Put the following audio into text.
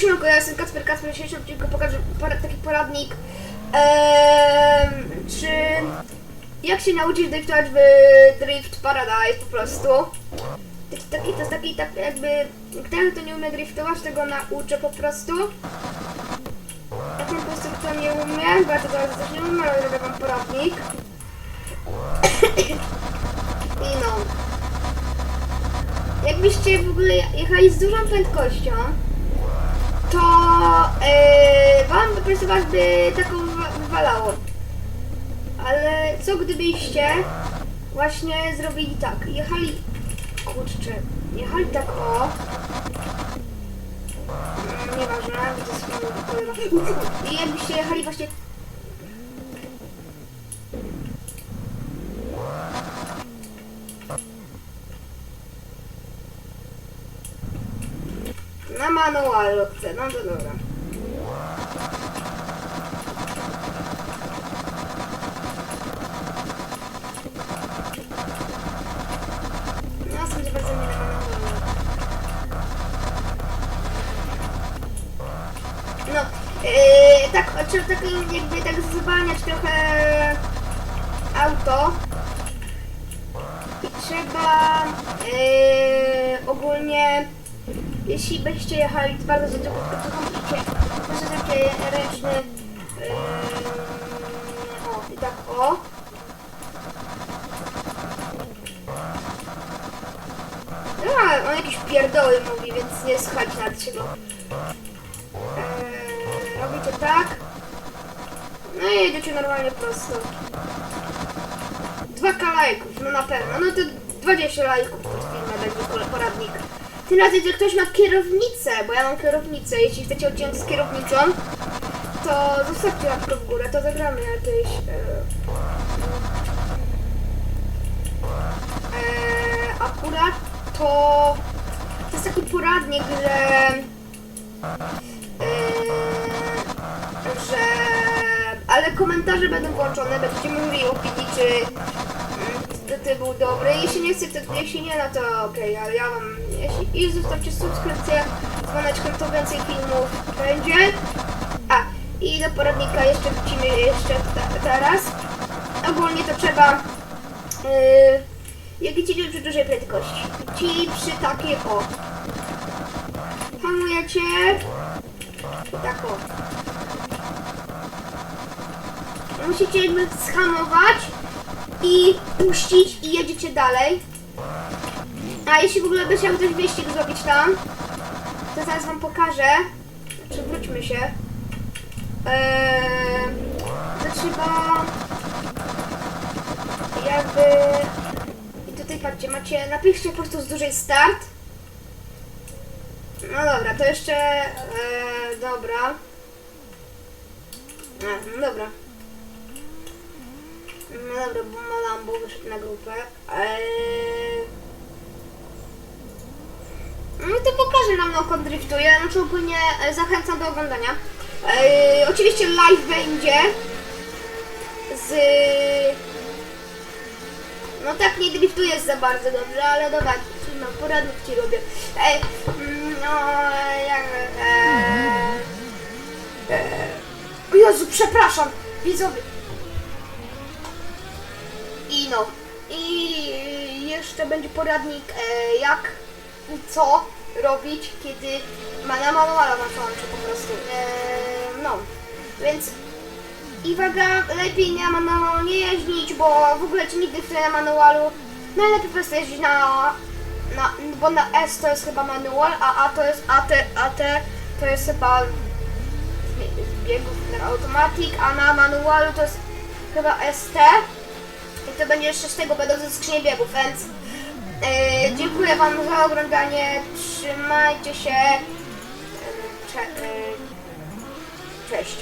siemanko, ja jestem Kacper Kacper, w dzisiejszym odcinku pokażę pora, taki poradnik, em, czy jak się nauczyć driftować w Drift Paradise po prostu. Taki, taki, to taki, tak jakby, ten kto nie umie driftować, tego nauczę po prostu. Ja po prostu kto nie umie, bo ja tego też nie umiem, ale robię wam poradnik. I no. Jakbyście w ogóle jechali z dużą prędkością, to yy, wam po prostu was by taką wa- wywalało. Ale co gdybyście właśnie zrobili tak, jechali, kurczę, jechali tak o, nieważne, jest kolega. i jakbyście jechali właśnie manualu chcę, no to dobra. No, yy, tak, trzeba tak jakby tak zwalniać trochę auto. I trzeba yy, ogólnie, jeśli byście jechali bardzo za długo, to musicie, może taki ręczny, yy, o, i tak o. No, on jakieś pierdoły mówi, więc nie słuchajcie na czego. Eee, robicie tak. No i jedziecie normalnie prosto. 2k lajków, no na pewno. No to 20 lajków pod filmem będzie poradnik. Tym razem, że ktoś ma kierownicę, bo ja mam kierownicę. Jeśli chcecie odcinek z kierownicą, to zostawcie łapkę w górę, to zagramy jakieś... E, e, akurat to... To jest taki poradnik, że... Yy, że... Ale komentarze będą włączone, będziecie mówili opinii, czy ty był dobry. Jeśli nie chcecie, to jeśli nie, no to okej, ale ja wam... Jeśli, I zostawcie subskrypcję, dzwoneczkiem, to więcej filmów będzie. A, i do poradnika jeszcze wrócimy jeszcze ta, teraz. Ogólnie to trzeba... Yy, jak idziecie przy dużej prędkości, ci przy takiej o, hamujecie tak o. Musicie jakby schamować i puścić i jedziecie dalej. A jeśli w ogóle by chciał ktoś wyścig zrobić tam, to zaraz wam pokażę. Znaczy wróćmy się. Eee, to trzeba jakby i tutaj patrzcie, macie, napiszcie po prostu z dużej start. No dobra, to jeszcze, e, dobra. A, no dobra. No dobra, bo Malambo wyszedł na grupę. Eee... No to pokażę nam no, jak driftuje. Znaczy ogólnie e, zachęcam do oglądania. Eee, oczywiście live będzie z... No tak nie driftuje za bardzo dobrze, ale dobra, no poradnik ci robię. Mm, no jak... Eee, eee, Jezu, przepraszam, widzowie. No, i jeszcze będzie poradnik e, jak i co robić, kiedy ma na manuala włączy po prostu. E, no, więc i waga, lepiej na manualu nie jeździć, bo w ogóle ci nigdy w na manualu najlepiej po prostu jeździć na, na, bo na S to jest chyba manual, a A to jest AT, AT to jest chyba biegów na automatic, a na manualu to jest chyba ST i to będzie jeszcze z tego będą ze skrzyni biegów, więc yy, dziękuję wam za oglądanie, trzymajcie się, yy, cze, yy, cześć.